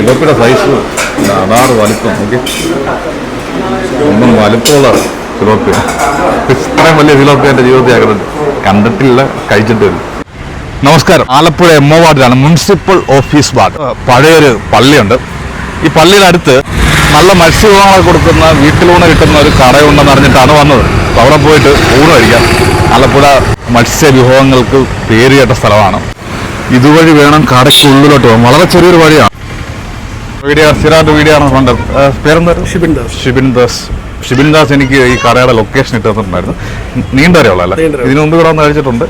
സിലോപ്പിയുടെ size അതാറ് വലിപ്പം okay ഒന്നും വലിപ്പമുള്ള സിലോപ്പിയ ഇത്രയും വലിയ സിലോപ്പിയ എന്റെ ജീവിതത്തിൽ കണ്ടിട്ട് കണ്ടിട്ടില്ല. കഴിച്ചിട്ടില്ല. നമസ്കാരം. ആലപ്പുഴ എം ഒ വാർഡിലാണ് മുനിസിപ്പൽ ഓഫീസ് വാർഡ്. പഴയൊരു പള്ളിയുണ്ട്. ഈ പള്ളിയുടെ അടുത്ത് നല്ല മത്സ്യവിഭവങ്ങൾ കൊടുക്കുന്ന വീട്ടിലൂണ് കിട്ടുന്ന ഒരു കടയുണ്ടെന്ന് അറിഞ്ഞിട്ടാണ് വന്നത്. അപ്പോൾ അവിടെ പോയിട്ട് ഊണ് കഴിക്കാം. ആലപ്പുഴ മത്സ്യവിഭവങ്ങൾക്ക് പേര് കേട്ട സ്ഥലമാണ്. ഇതുവഴി വേണം കടയ്ക്ക് ഉള്ളിലോട്ട് പോകാം വളരെ ചെറിയൊരു വഴിയാണ്. വീഡിയോ സ്ഥിരമായിട്ട് വീഡിയോ ആണ് കണ്ടത് പേരെന്തായിരുന്നു? ഷിബിൻ ദാസ്. ഷിബിൻ ദാസ്. ഷിബിൻ ദാസ് എനിക്ക് ഈ കടയുടെ ലൊക്കേഷൻ ഇട്ട് തന്നിട്ടുണ്ടായിരുന്നു നീണ്ട വരെയുള്ള അല്ലേ? നീണ്ട വരെ. ഇതിനു മുമ്പ് ഇവിടെ വന്ന് കഴിച്ചിട്ടുണ്ട്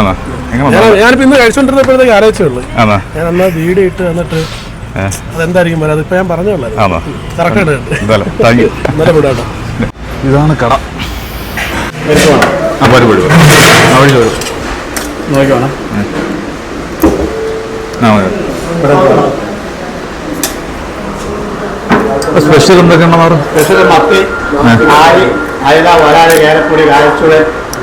ആണോ? ഞാൻ ഉണ്ടായിരുന്നു? ഞാനിപ്പോ ഇന്ന് കഴിച്ചോണ്ടിരുന്നപ്പോഴത്തേക്ക് ആലോചിച്ചേ ഉള്ളൂ. ആണോ? ഞാൻ അന്ന് വീഡിയോ ഇട്ട് വന്നിട്ട് അതെന്തായിരിക്കും ഞാൻ പറഞ്ഞോളൂ ഇതാണ് കട. ആ നോക്കിക്കോണം സ്പെഷ്യൽ എന്തൊക്കെയാണ് മാറും സ്പെഷ്യൽ മത്തി. ആരി അയല വരാൽ കേരപ്പൊടി കായച്ചുൾ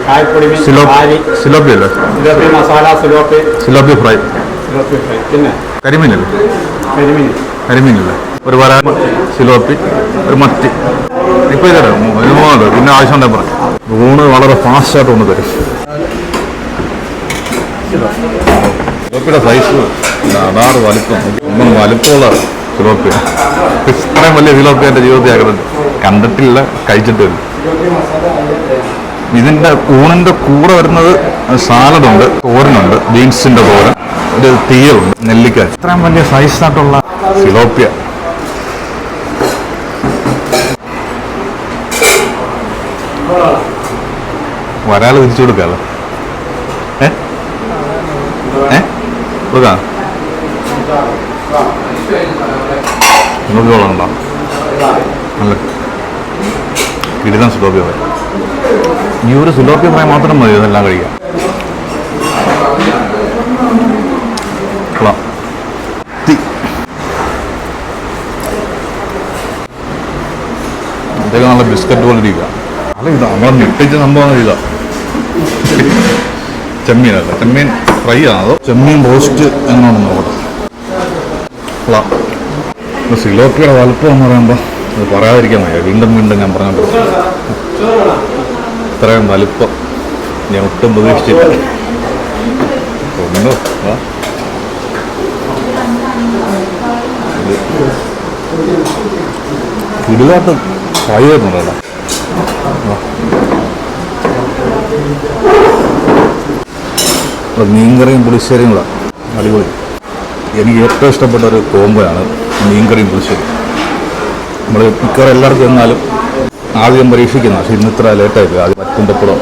കായപ്പൊടി മീൻ സിലോപ്പി അല്ലേ? സിലോപ്പി മസാല സിലോപ്പി. സിലോപ്പി ഫ്രൈ. സിലോപ്പി ഫ്രൈ. പിന്നെ? കരിമീനല്ലേ കരിമീൻ. കരിമീനല്ലേ ഒരു വരാൻ സിലോപ്പി ഒരു മത്തി. ഇപ്പൊ ഇതല്ലേ മൂന്നുണ്ട് പിന്നെ ആവശ്യം ഉണ്ടെങ്കിൽ പറയാം. ഊണ് വളരെ ഫാസ്റ്റായിട്ട് ഒന്ന് തരും. സിലോപ്പിയുടെ സൈസ് അതാറ് വലിപ്പം. ഒന്നും വലിപ്പമുള്ള ഫിലോപ്പിയ ഇത്രയും വലിയ ഫിലോപ്പിയ എന്റെ ജീവിതത്തിൽ കണ്ടിട്ട് കണ്ടിട്ടില്ല കഴിച്ചിട്ടില്ല. ഇതിന്റെ ഊണിന്റെ കൂടെ വരുന്നത് സാലഡുണ്ട് തോരനുണ്ട് ബീൻസിന്റെ തോരൻ ഒരു തീയുണ്ട് നെല്ലിക്ക. ഇത്രയും വലിയ സൈസായിട്ടുള്ള ഫിലോപ്പിയ. ഒരാൾ തിരിച്ചു കൊടുക്കാല്ലോ ഏ? ഏ? കൊടുക്കാം. നിങ്ങൾക്ക് കൊള്ളണ്ടോ കിടിലം സിലോപ്പിയ മതി ഈ ഒരു സിലോപ്പിയ ഫ്രൈ മാത്രം മതി ഇതെല്ലാം കഴിക്കാം. കൊള്ളാം. നല്ല ബിസ്ക്കറ്റ് പോലെ ഇരിക്കുക. അല്ല ഇതാ നമ്മളെ ഞെട്ടിച്ച സംഭവമാണ് ഇതാ. ചെമ്മീനല്ല ചെമ്മീൻ ഫ്രൈ ആണോ? ചെമ്മീൻ റോസ്റ്റ് എന്നാണെന്ന് നോക്കട്ടെ. കൊള്ളാം സിലോപ്പിയുടെ വലുപ്പം എന്ന് പറയുമ്പോൾ അത് പറയാതിരിക്കാൻ വയ്യ. വീണ്ടും വീണ്ടും ഞാൻ പറഞ്ഞാൽ ഇത്രയും വലുപ്പം ഞാൻ ഒട്ടും പ്രതീക്ഷിച്ചില്ല. ഒന്നോ ഫ്രൈ വരുന്നുണ്ടല്ലോ മീൻകറിയും പുളിശ്ശേരിയും കൂടെ. അടിപൊളി. എനിക്ക് ഏറ്റവും ഇഷ്ടപ്പെട്ട ഒരു കോമ്പോയാണ് മീൻകറിയും പുളിശ്ശേരി. നമ്മൾ മിക്കവാറും എല്ലാവർക്കും ചെന്നാലും ആദ്യം പരീക്ഷിക്കുന്ന പക്ഷേ ഇന്ന് ഇത്ര ലേറ്റായിട്ട് ആദ്യം പറ്റുമ്പപ്പുറം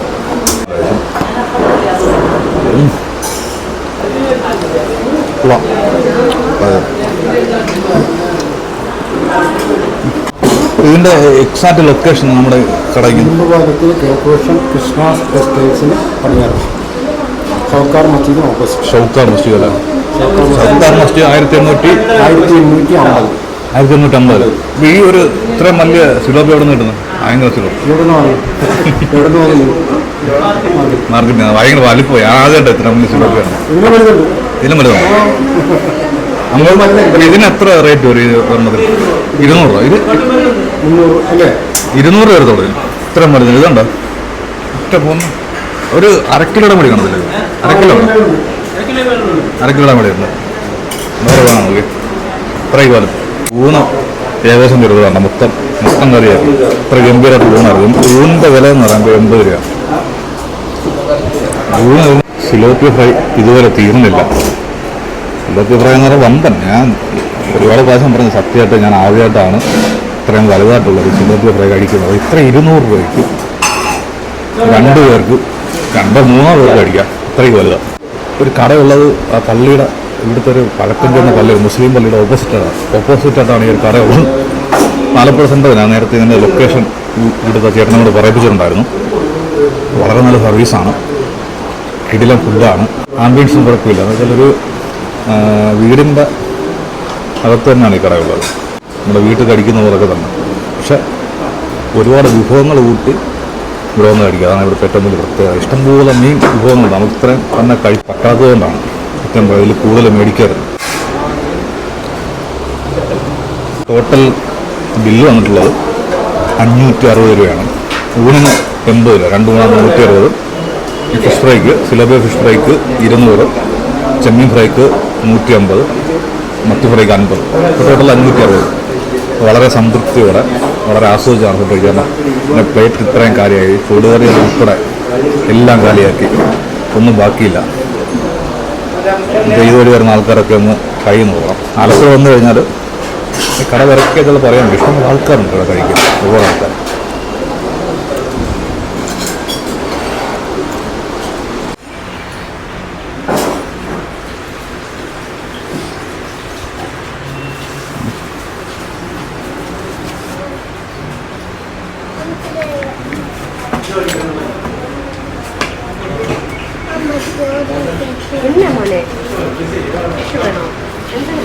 ഇതിന്റെ എക്സാക്ട് ലൊക്കേഷൻ നമ്മുടെ കടയ്ക്ക്. ഭാഗത്ത് കോർപ്പറേഷൻ ക്രിസ്മസ് എസ്റ്റേറ്റ്സിന് പടിഞ്ഞാറ് സൗക്കാർ മസ്ജിദ് ഓപ്പോസിറ്റ് ഷൗക്കാർ മസ്ജിദ് അല്ല ഷൗക്കാർ മസ്ജിദ്. ആയിരത്തി എണ്ണൂറ്റി ആയിരത്തി എണ്ണൂറ്റി അമ്പത്. ആയിരത്തി എണ്ണൂറ്റി അമ്പത്. ഈ ഒരു ഇത്രയും വലിയ സിലോപ്പ് എവിടെ നിന്ന് കിട്ടുന്നു? ഭയങ്കര സിലോപ്പി ഭയങ്കര വലിപ്പമായി. ആദ്യമായിട്ട് ഇത്ര വലിയ സിലോപ്പ് ഇതിലും വലുതാണ്. ഇതിന് എത്ര റേറ്റ് വരും ഇത് ഇരുന്നൂറ് രൂപ. ഇത് ഇരുന്നൂറ് രൂപ എടുത്തോളൂ. ഇത്രയും വരുന്നത് ഇതുണ്ടോ? ഒറ്റ പോന്ന് ഒരു അരക്കിലോടെ മുടി കാണത്തില്ല അരക്കിലോ അര കിലോ. അര കിലോയുടെ മടി ഉണ്ട് നൂറ് ഇത്രയും കാലം ഊണ് ഏകദേശം ചെറുതാണ് മൊത്തം മൊത്തം കറിയാണ് ഇത്ര ഗംഭീരമായിട്ട് ഊണായിരുന്നു ഊണിന്റെ വില എന്ന് പറയുമ്പോൾ എൺപത് രൂപ ഊണ് സിലോപ്പി ഫ്രൈ ഇതുവരെ തീർന്നില്ല. സിലോപ്പി ഫ്രൈ എന്ന് പറയുമ്പോൾ വന്തൻ ഞാൻ ഒരുപാട് പ്രാവശ്യം പറഞ്ഞു സത്യമായിട്ട് ഞാൻ ആദ്യമായിട്ടാണ് ഇത്രയും വലുതായിട്ടുള്ളത് സിലോപ്പി ഫ്രൈ കഴിക്കുന്നത്. ഇത്ര ഇരുന്നൂറ് രൂപയ്ക്ക് രണ്ട് പേർക്ക് രണ്ടോ മൂന്നാറ് പേർക്ക് അടിക്കാം. അത്രയും വലുതാണ് ഒരു കടയുള്ളത് ആ പള്ളിയുടെ ഇവിടുത്തെ ഒരു പഴക്കം ചെന്ന പള്ളി മുസ്ലിം പള്ളിയുടെ ഓപ്പോസിറ്റാണ് ഓപ്പോസിറ്റായിട്ടാണ് ഈ ഒരു കടയുള്ളത്. സെന്റർ ഞാൻ നേരത്തെ ഇതിന്റെ ലൊക്കേഷൻ ഇവിടുത്തെ ചേട്ടനോട് പറയിപ്പിച്ചിട്ടുണ്ടായിരുന്നു. വളരെ നല്ല സർവീസാണ് കിടിലം ഫുഡാണ് ആംബിയൻസും കുഴപ്പമില്ല. എന്ന് വെച്ചാൽ ഒരു വീടിന്റെ അകത്ത് തന്നെയാണ് ഈ കടയുള്ളത്. നമ്മുടെ വീട്ടിൽ കടിക്കുന്ന പോലൊക്കെ തന്നെ. പക്ഷെ ഒരുപാട് വിഭവങ്ങൾ കൂട്ടി വന്ന് കഴിക്കുക അതാണ് ഇവിടുത്തെ ഏറ്റവും വലിയ പ്രത്യേകത. ഇഷ്ടംപോലെ മീൻ വിഭവങ്ങളുണ്ട് നമുക്ക് ഇത്രയും തന്നെ കഴി പറ്റാത്തതുകൊണ്ടാണ് ഏറ്റവും ഇതിൽ കൂടുതൽ മേടിക്കരുത്. ടോട്ടൽ ബില്ല് വന്നിട്ടുള്ളത് അഞ്ഞൂറ്റി അറുപത് രൂപയാണ്. ഊണിന് എൺപത് രൂപ. രണ്ട് മൂന്നാം നൂറ്റി അറുപത് ഫിഷ് ഫ്രൈക്ക് സിലബി ഫിഷ് ഫ്രൈക്ക് ഇരുന്നൂറ്. ചെമ്മീൻ ഫ്രൈക്ക് നൂറ്റി അമ്പത് മത്തി ഫ്രൈക്ക് അൻപത്. ടോട്ടൽ അഞ്ഞൂറ്റി അറുപത് വളരെ സംതൃപ്തിയോടെ വളരെ ആസ്വദിച്ചാണ് ഫുഡ് കഴിക്കുന്നത് പിന്നെ പ്ലേറ്റ് ഇത്രയും കാര്യമായി ഫുഡ് കറി ഉൾപ്പെടെ എല്ലാം കാലിയാക്കി. ഒന്നും ബാക്കിയില്ല. ഇതുവഴി വരുന്ന ആൾക്കാരൊക്കെ ഒന്ന് കൈ നോക്കണം. ആലപ്പുഴ വന്നു കഴിഞ്ഞാൽ കട വിറക്കിയതുള്ള പറയാൻ ഇഷ്ടമുള്ള ആൾക്കാരുണ്ട് ഇവിടെ കഴിക്കാൻ. ഒരുപാട് ആൾക്കാർ എന്നാ മോനെ? വേണോ എന്താ